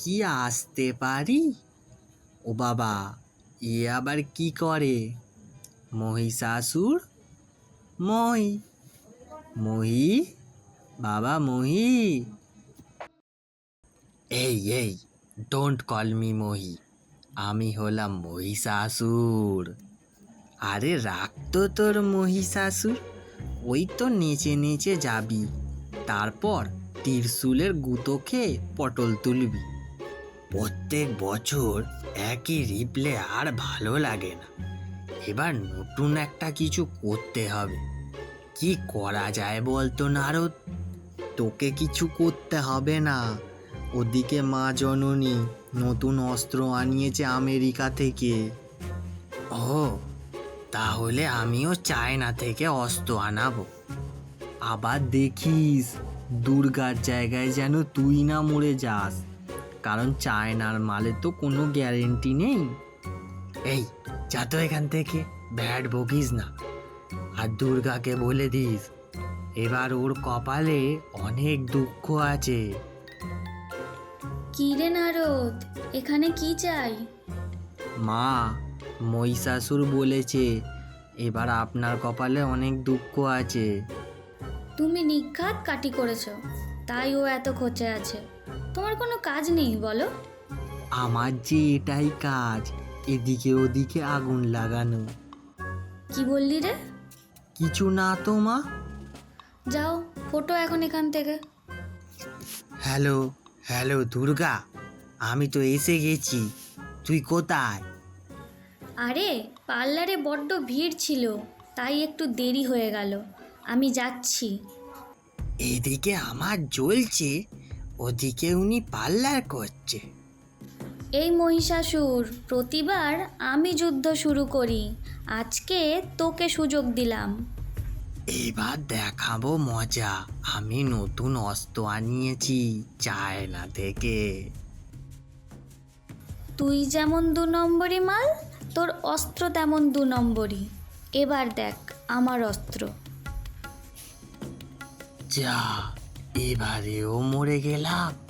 কি আসতে পারি? ও বাবা, এ আবার কি করে? মহিষাসুর মহি মহি, বাবা মহি। এই এই ডোন্ট কল মি মহি, আমি হলাম মহিষাসুর আরে রাখ তো তোর মহিষাসুর ওই তো নেচে নেচে যাবি, তারপর ত্রিশূলের গুঁতো খেয়ে পটল তুলবি। প্রত্যেক বছর একই রিপ্লে আর ভালো লাগে না। এবার নতুন একটা কিছু করতে হবে। কি করা যায় বলতো নারদ? তোকে কিছু করতে হবে না। ওদিকে মা জননী নতুন অস্ত্র আনিয়েছে আমেরিকা থেকে। ও, তাহলে আমিও চায়না থেকে অস্ত্র আনাবো। আবার দেখিস, দুর্গার জায়গায় যেন তুই না মরে যাস। কারণ চায়নার মালে তো কোনো গ্যারেন্টি নেই। এই যা তো এখান থেকে ব্যাড বকিস না। আর দুর্গাকে বলে দিস এবার ওর কপালে অনেক দুঃখ আছে। কি রে নারদ এখানে কি চাই? মা মহিষাসুর বলেছে এবার আপনার কপালে অনেক দুঃখ আছে। তুমি নিঘাত কাটি করেছ তাই ও এত খোঁচে আছে। তোমার কোনো কাজ নেই বলো। আমার যে এটাই কাজ এদিকে ওদিকে আগুন লাগানো। কি বললি রে? কিছু না তো মা। যাও ফটো এখন এখান থেকে। Hello hello Durga. আমি তো এসে গেছি। তুই কোথায়? আরে পার্লারে বড্ড ভিড় ছিল তাই একটু দেরি হয়ে গেল। আমি যাচ্ছি। এদিকে আমার জ্বলছে। ওদিকে উনি পার্লার করছে। এই মহিষাসুর প্রতিবার আমি যুদ্ধ শুরু করি। আজকে তোকে সুযোগ দিলাম। এবার দেখাবো মজা। আমি নতুন অস্ত্র আনিয়েছি চায়না থেকে। তুই যেমন দু নম্বরই মাল তোর অস্ত্র তেমন দু নম্বরই। এবার দেখ আমার অস্ত্র। যা এবারেও মরে গেলাম।